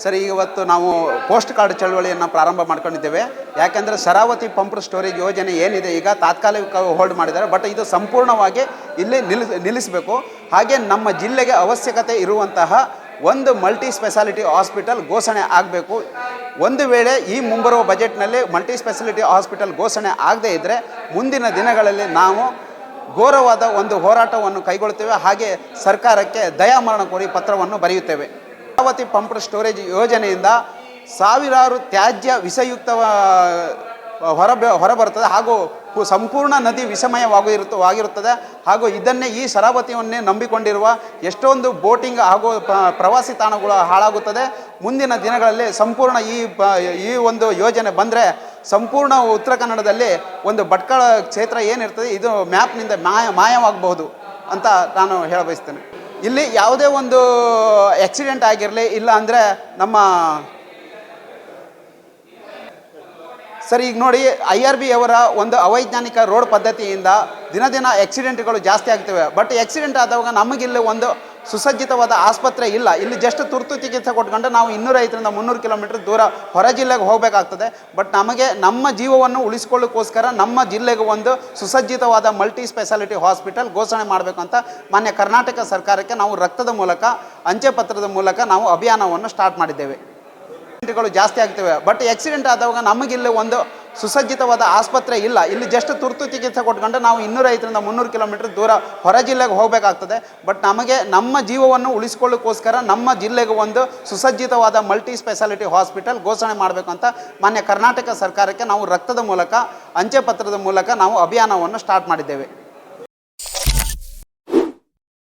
Sir ಇವತ್ತು ನಾವು post card ಚಳವಳಿಯನ್ನು ಪ್ರಾರಂಭ ಮಾಡ್ಕೊಂಡಿದ್ದೇವೆ. ಯಾಕೆಂದರೆ ಶರಾವತಿ ಪಂಪ್ ಸ್ಟೋರೇಜ್ ಯೋಜನೆ ಏನಿದೆ, ಈಗ ತಾತ್ಕಾಲಿಕ ಹೋಲ್ಡ್ ಮಾಡಿದ್ದಾರೆ. ಬಟ್ ಇದು ಸಂಪೂರ್ಣವಾಗಿ ಇಲ್ಲಿ ನಿಲ್ಲಿಸ್ ನಿಲ್ಲಿಸಬೇಕು. ಹಾಗೆ ನಮ್ಮ ಜಿಲ್ಲೆಗೆ ಅವಶ್ಯಕತೆ ಇರುವಂತಹ ಒಂದು ಮಲ್ಟಿ ಸ್ಪೆಷಾಲಿಟಿ ಹಾಸ್ಪಿಟಲ್ ಘೋಷಣೆ ಆಗಬೇಕು. ಒಂದು ವೇಳೆ ಈ ಮುಂಬರುವ ಬಜೆಟ್ನಲ್ಲಿ ಮಲ್ಟಿ ಸ್ಪೆಷಾಲಿಟಿ ಹಾಸ್ಪಿಟಲ್ ಘೋಷಣೆ ಆಗದೇ ಇದ್ದರೆ ಮುಂದಿನ ದಿನಗಳಲ್ಲಿ ನಾವು ಘೋರವಾದ ಒಂದು ಹೋರಾಟವನ್ನು ಕೈಗೊಳ್ಳುತ್ತೇವೆ ಹಾಗೆ ಸರ್ಕಾರಕ್ಕೆ ದಯಾಮರಣ ಕೋರಿ ಪತ್ರವನ್ನು ಬರೆಯುತ್ತೇವೆ. ಅಮರಾವತಿ ಪಂಪ್ ಸ್ಟೋರೇಜ್ ಯೋಜನೆಯಿಂದ ಸಾವಿರಾರು ತ್ಯಾಜ್ಯ ವಿಷಯುಕ್ತ ಹೊರ ಹೊರಬರುತ್ತದೆ ಹಾಗೂ ಸಂಪೂರ್ಣ ನದಿ ವಿಷಮಯವಾಗಿರುತ್ತ, ಆಗಿರುತ್ತದೆ ಹಾಗೂ ಇದನ್ನೇ ಈ ಶರಾವತಿಯನ್ನೇ ನಂಬಿಕೊಂಡಿರುವ ಎಷ್ಟೊಂದು ಬೋಟಿಂಗ್ ಹಾಗೂ ಪ್ರವಾಸಿ ತಾಣಗಳು ಹಾಳಾಗುತ್ತದೆ. ಮುಂದಿನ ದಿನಗಳಲ್ಲಿ ಸಂಪೂರ್ಣ ಈ ಈ ಒಂದು ಯೋಜನೆ ಬಂದರೆ ಸಂಪೂರ್ಣ ಉತ್ತರ ಕನ್ನಡದಲ್ಲಿ ಒಂದು ಭಟ್ಕಳ ಕ್ಷೇತ್ರ ಏನಿರ್ತದೆ, ಇದು ಮ್ಯಾಪ್ನಿಂದ ಮಾಯ, ಮಾಯವಾಗಬಹುದು ಅಂತ ನಾನು ಹೇಳ ಬಯಸ್ತೇನೆ ಇಲ್ಲಿ ಯಾವುದೇ ಒಂದು ಆಕ್ಸಿಡೆಂಟ್ ಆಗಿರಲಿ, ಇಲ್ಲ ಅಂದರೆ ನಮ್ಮ ಸರಿ, ಈಗ ನೋಡಿ ಐ ಆರ್ ಬಿ ಅವರ ಒಂದು ಅವೈಜ್ಞಾನಿಕ ರೋಡ್ ಪದ್ಧತಿಯಿಂದ ದಿನ ದಿನ ಆಕ್ಸಿಡೆಂಟ್ಗಳು ಜಾಸ್ತಿ ಆಗ್ತವೆ. ಬಟ್ ಆಕ್ಸಿಡೆಂಟ್ ಆದಾಗ ನಮಗಿಲ್ಲಿ ಒಂದು ಸುಸಜ್ಜಿತವಾದ ಆಸ್ಪತ್ರೆ ಇಲ್ಲ. ಇಲ್ಲಿ ಜಸ್ಟ್ ತುರ್ತು ಚಿಕಿತ್ಸೆ ಕೊಟ್ಕೊಂಡು ನಾವು ಇನ್ನೂರೈದರಿಂದ ಮುನ್ನೂರು ಕಿಲೋಮೀಟರ್ ದೂರ ಹೊರ ಜಿಲ್ಲೆಗೆ ಹೋಗಬೇಕಾಗ್ತದೆ. ಬಟ್ ನಮಗೆ ನಮ್ಮ ಜೀವವನ್ನು ಉಳಿಸ್ಕೊಳ್ಳೋಕ್ಕೋಸ್ಕರ ನಮ್ಮ ಜಿಲ್ಲೆಗೆ ಒಂದು ಸುಸಜ್ಜಿತವಾದ ಮಲ್ಟಿ ಸ್ಪೆಷಾಲಿಟಿ ಹಾಸ್ಪಿಟಲ್ ಘೋಷಣೆ ಮಾಡಬೇಕು ಅಂತ ಮಾನ್ಯ ಕರ್ನಾಟಕ ಸರ್ಕಾರಕ್ಕೆ ನಾವು ರಕ್ತದ ಮೂಲಕ, ಅಂಚೆ ಪತ್ರದ ಮೂಲಕ ನಾವು ಅಭಿಯಾನವನ್ನು ಸ್ಟಾರ್ಟ್ ಮಾಡಿದ್ದೇವೆ. ಜಾಸ್ತಿ ಆಗ್ತವೆ. ಬಟ್ ಆಕ್ಸಿಡೆಂಟ್ ಆದಾಗ ನಮಗಿಲ್ಲಿ ಒಂದು ಸುಸಜ್ಜಿತವಾದ ಆಸ್ಪತ್ರೆ ಇಲ್ಲ. ಇಲ್ಲಿ ಜಸ್ಟ್ ತುರ್ತು ಚಿಕಿತ್ಸೆ ಕೊಟ್ಕೊಂಡು ನಾವು ಇನ್ನೂರೈದರಿಂದ ಮುನ್ನೂರು ಕಿಲೋಮೀಟರ್ ದೂರ ಹೊರ ಜಿಲ್ಲೆಗೆ ಹೋಗಬೇಕಾಗ್ತದೆ. ಬಟ್ ನಮಗೆ ನಮ್ಮ ಜೀವವನ್ನು ಉಳಿಸ್ಕೊಳ್ಳೋಕ್ಕೋಸ್ಕರ ನಮ್ಮ ಜಿಲ್ಲೆಗೆ ಒಂದು ಸುಸಜ್ಜಿತವಾದ ಮಲ್ಟಿ ಸ್ಪೆಷಾಲಿಟಿ ಹಾಸ್ಪಿಟಲ್ ಘೋಷಣೆ ಮಾಡಬೇಕು ಅಂತ ಮಾನ್ಯ ಕರ್ನಾಟಕ ಸರ್ಕಾರಕ್ಕೆ ನಾವು ರಕ್ತದ ಮೂಲಕ, ಅಂಚೆ ಪತ್ರದ ಮೂಲಕ ನಾವು ಅಭಿಯಾನವನ್ನು ಸ್ಟಾರ್ಟ್ ಮಾಡಿದ್ದೇವೆ.